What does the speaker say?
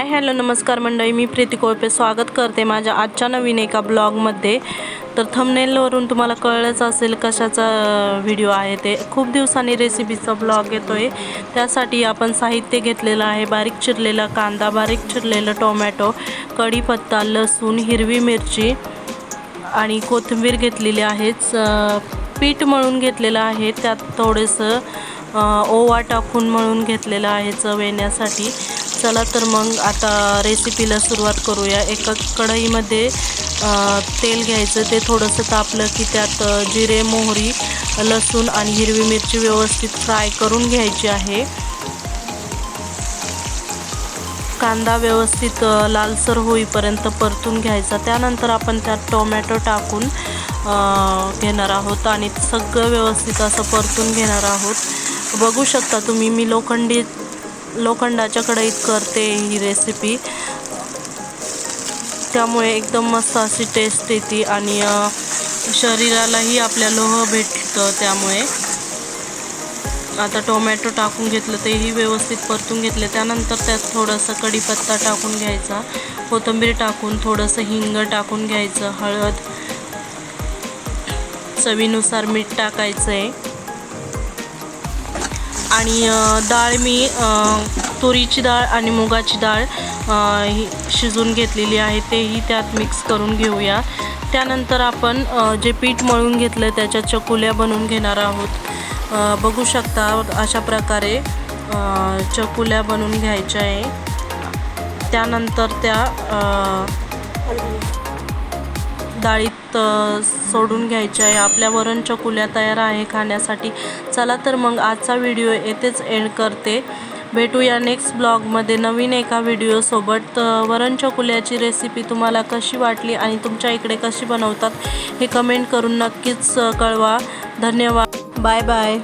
Hi hello नमस्कार मंडळी. मी प्रीती कोळपे स्वागत करते माझ्या आजच्या नवीन एका ब्लॉगमध्ये. तर थंबनेलवरून तुम्हाला कळलंच असेल कशाचा व्हिडिओ आहे ते. खूप दिवसांनी रेसिपीचा ब्लॉग येतो आहे त्यासाठी आपण साहित्य घेतलेलं आहे बारीक चिरलेला कांदा बारीक चिरलेलं टोमॅटो कढीपत्ता लसूण हिरवी मिरची आणि कोथिंबीर घेतलेली आहेच पीठ मळून घेतलेलं आहे. त्यात थोडंसं ओवा टाकून मळून घेतलेलं आहे चव येण्यासाठी चला तर मग आता रेसिपीला सुरुवात करूया. एका कढईमध्ये तेल घ्यायचं. ते थोडंसं तापलं की त्यात जिरे मोहरी लसूण आणि हिरवी मिरची व्यवस्थित फ्राय करून घ्यायची आहे. कांदा व्यवस्थित लालसर होईपर्यंत परतून घ्यायचा. त्यानंतर आपण त्यात टोमॅटो टाकून घेणार आहोत आणि सगळं व्यवस्थित असं परतून घेणार आहोत. बघू शकता तुम्ही मी लोखंडी लोखंडाच्या कढईत करते ही रेसिपी त्यामुळे एकदम मस्त अशी टेस्ट येते आणि शरीरालाही आपल्या लोह भेटतं त्यामुळे. आता टोमॅटो टाकून घेतलं तेही व्यवस्थित परतून घेतले. त्यानंतर त्यात थोडंसं कढीपत्ता टाकून घ्यायचा. कोथिंबीर टाकून थोडंसं हिंग टाकून घ्यायचं हळद. चवीनुसार मीठ टाकायचं आहे आणि डाळ मी तुरीची डाळ आणि मुगाची डाळ ही शिजून घेतलेली आहे. तेही त्यात मिक्स करून घेऊया. त्यानंतर आपण जे पीठ मळून घेतलं त्याच्या चकुल्या बनवून घेणार आहोत. बघू शकता अशा प्रकारे चकुल्या बनवून घ्यायच्या आहे. त्यानंतर त्या डाळीत सोडून घ्यायची आहे. आपल्या वरण चकुल्या तयार आहे खाण्यासाठी. चला तर मग आजचा व्हिडिओ येथेच एंड करते. भेटूया नेक्स्ट ब्लॉगमध्ये. नवीन एका व्हिडिओसोबत. वरण चकुल्याची रेसिपी तुम्हाला कशी वाटली आणि तुमच्या इकडे कशी बनवतात हे कमेंट करून नक्कीच कळवा. धन्यवाद. Bye bye.